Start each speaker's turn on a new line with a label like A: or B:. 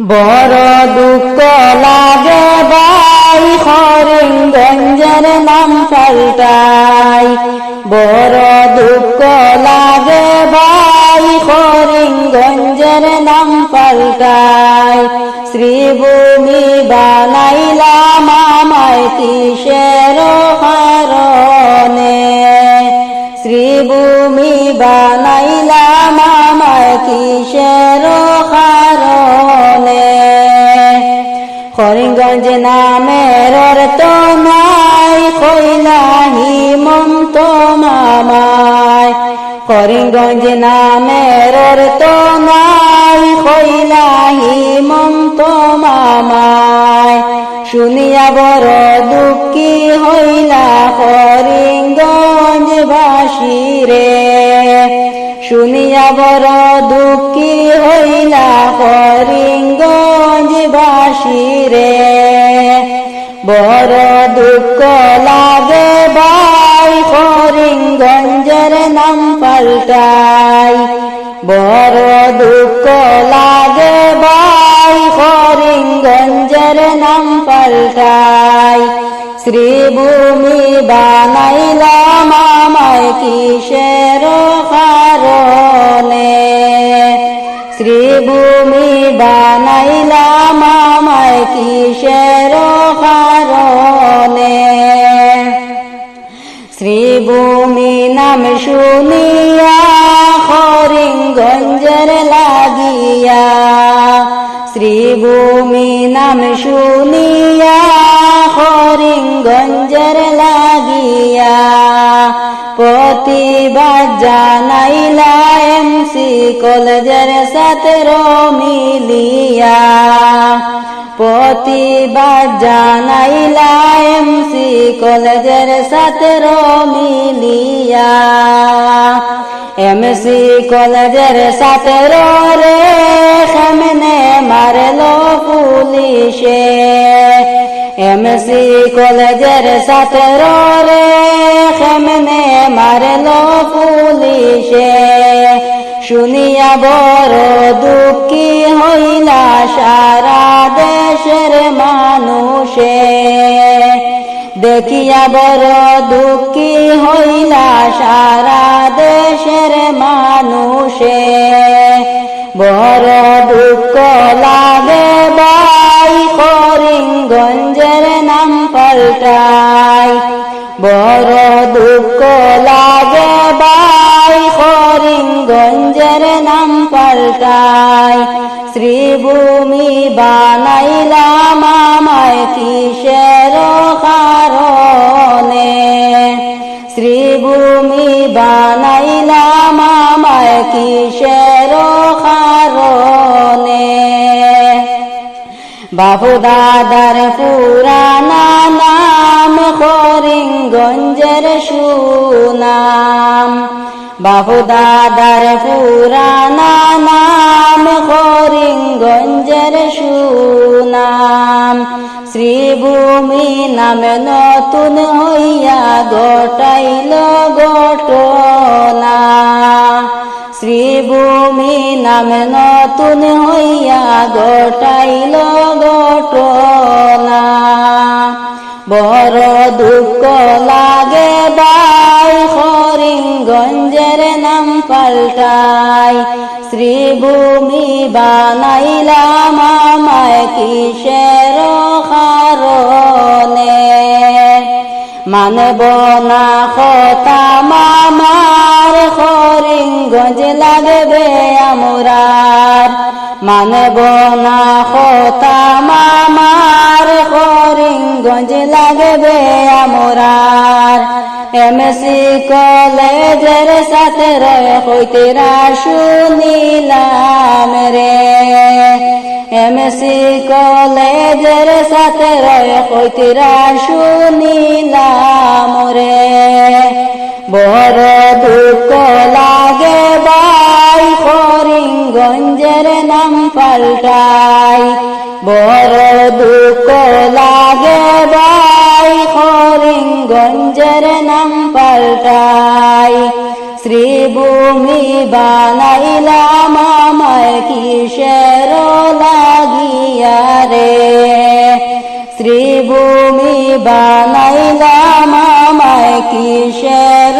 A: বড় দুঃখ লাগে ভাই হরিঙ্গঞ্জের নাম পাল্টাই। বড় দুঃখ লাগে ভাই হরিঙ্গঞ্জের নাম পাল্টাই। শ্রীভূমি বানাইলাম করিমগঞ্জ নামের অর্থ নাই কইলা হিমন্ত মামায় করিমগঞ্জ নামের অর্থ নাই কইলা হিমন্ত মামায় শুনিয়া বড় দুঃখী হইলা করিমগঞ্জ বাসিরে শুনিয়া বড় দুঃখী হইলা করিমগঞ্জ বাসিরে বড় দুঃখ লাগে বাই করিমগঞ্জের নাম পাল্টাই। বড় দুঃখ লাগে বাই করিমগঞ্জের নাম পাল্টাই। শ্রীভূমি বানাইলাম আমায় কিসের কারণে? শ্রীভূমি বানাইলাম কিসের কারণে? শ্রীভূমি নাম শুনিয়া হরিঙ্গঞ্জের লাগিয়া, শ্রীভূমি নাম শুনিয়া হরিঙ্গঞ্জের লাগিয়া, প্রতিবাদ জানাইলা এমসি কলেজের সাথের মিলিয়া। প্রতিবাদ জানাইলা এমসি কলেজের সাথের মিলিয়া। এমসি কলেজের সাথের রে, সামনে মারলো পুলিশে। এমসি কলেজের সাথের রে, সামনে মারলো পুলিশে। শুনিয়া বড় দুঃখী হইলা সারা দেশের মানুষে। দেখিয়া বড় দুঃখী হইলা সারা দেশের মানুষে। বড় দুঃখ লাগে বাই করিমগঞ্জের নাম পাল্টাই পাল্টাই শ্রীভূমি বানাইলাম আমায় কিসের কারণে? শ্রীভূমি বানাইলাম আমায় কিসের কারণে? বাবু দাদার পুরানা নাম করিমগঞ্জের সুনাম। বাবু দাদার পুরানা নাম করিমগঞ্জের সুনাম। শ্রীভূমি নামে নতুন হইয়া গটাইল ঘটনা। শ্রীভূমি নামে নতুন হইয়া গটাইল ঘটনা। বড় দুঃখ হরিঙ্গঞ্জের নাম পাল্টাই, শ্রীভূমি বানাইলাম আমায় কিসের কারণে? মানব না কথা মামার হরিঙ্গঞ্জ লাগবে আমরার। মানব না কথা মামার হরিঙ্গঞ্জ লাগবে আমরার। এমসি কলেজের সাথে রয়ে হইতেরা শুনিলাম রে। এমসি কলেজের সাথে রয়ে হইতেরা শুনিলাম রে। বড় দুঃখ লাগে বাই করিমগঞ্জের নাম পাল্টাই। বড় দুঃখ লাগে বাই করিমগঞ্জের নাম পাল্টাই শ্রীভূমি বানাইলাম আমায় কিসের লাগিয়া রে? শ্রীভূমি বানাইলাম আমায় কিসের